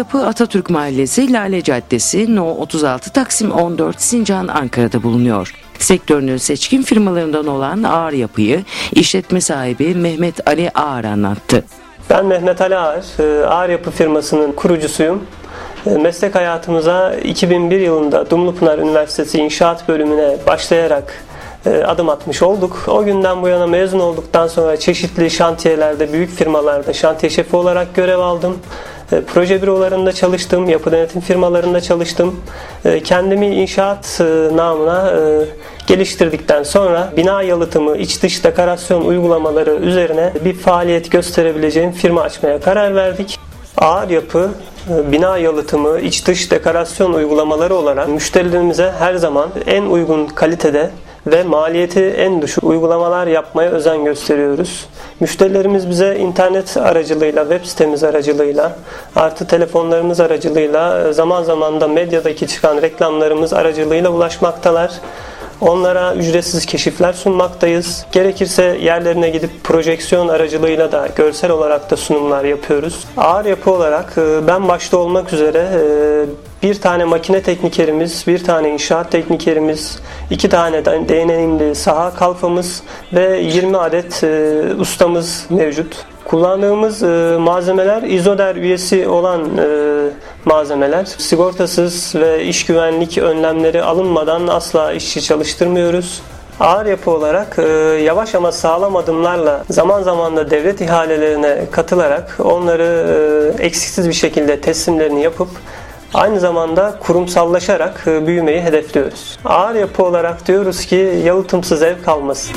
Yapı Atatürk Mahallesi Lale Caddesi No 36 Taksim 14 Sincan Ankara'da bulunuyor. Sektörünün seçkin firmalarından olan Ağır Yapı'yı işletme sahibi Mehmet Ali Ağar anlattı. Ben Mehmet Ali Ağar, e, Ağır Yapı firmasının kurucusuyum. E, Meslek hayatımıza 2001 yılında Dumlupınar Üniversitesi İnşaat Bölümüne başlayarak e, adım atmış olduk. O günden bu yana mezun olduktan sonra çeşitli şantiyelerde, büyük firmalarda şantiye şefi olarak görev aldım. E, Proje bürolarında çalıştım, yapı denetim firmalarında çalıştım. E, Kendimi inşaat e, namına geliştirdikten sonra bina yalıtımı, iç dış dekorasyon uygulamaları üzerine bir faaliyet gösterebileceğim firma açmaya karar verdik. Ağır yapı, bina yalıtımı, iç dış dekorasyon uygulamaları olarak müşterilerimize her zaman en uygun kalitede ve maliyeti en düşük uygulamalar yapmaya özen gösteriyoruz. Müşterilerimiz bize internet aracılığıyla, web sitemiz aracılığıyla, artı telefonlarımız aracılığıyla, e, zaman zaman da medyadaki çıkan reklamlarımız aracılığıyla ulaşmaktalar. Onlara ücretsiz keşifler sunmaktayız. Gerekirse yerlerine gidip projeksiyon aracılığıyla da görsel olarak da sunumlar yapıyoruz. Ağır yapı olarak e, ben başta olmak üzere e, bir tane makine teknikerimiz, bir tane inşaat teknikerimiz, iki tane de deneyimli saha kalfamız ve 20 adet e, ustamız mevcut. Kullandığımız e, malzemeler İzoder üyesi olan e, malzemeler. Sigortasız ve iş güvenlik önlemleri alınmadan asla işçi çalıştırmıyoruz. Ağır yapı olarak e, yavaş ama sağlam adımlarla zaman zaman da devlet ihalelerine katılarak onları e, eksiksiz bir şekilde teslimlerini yapıp Aynı zamanda kurumsallaşarak e, büyümeyi hedefliyoruz. Ağır yapı olarak diyoruz ki yalıtımsız ev kalmasın.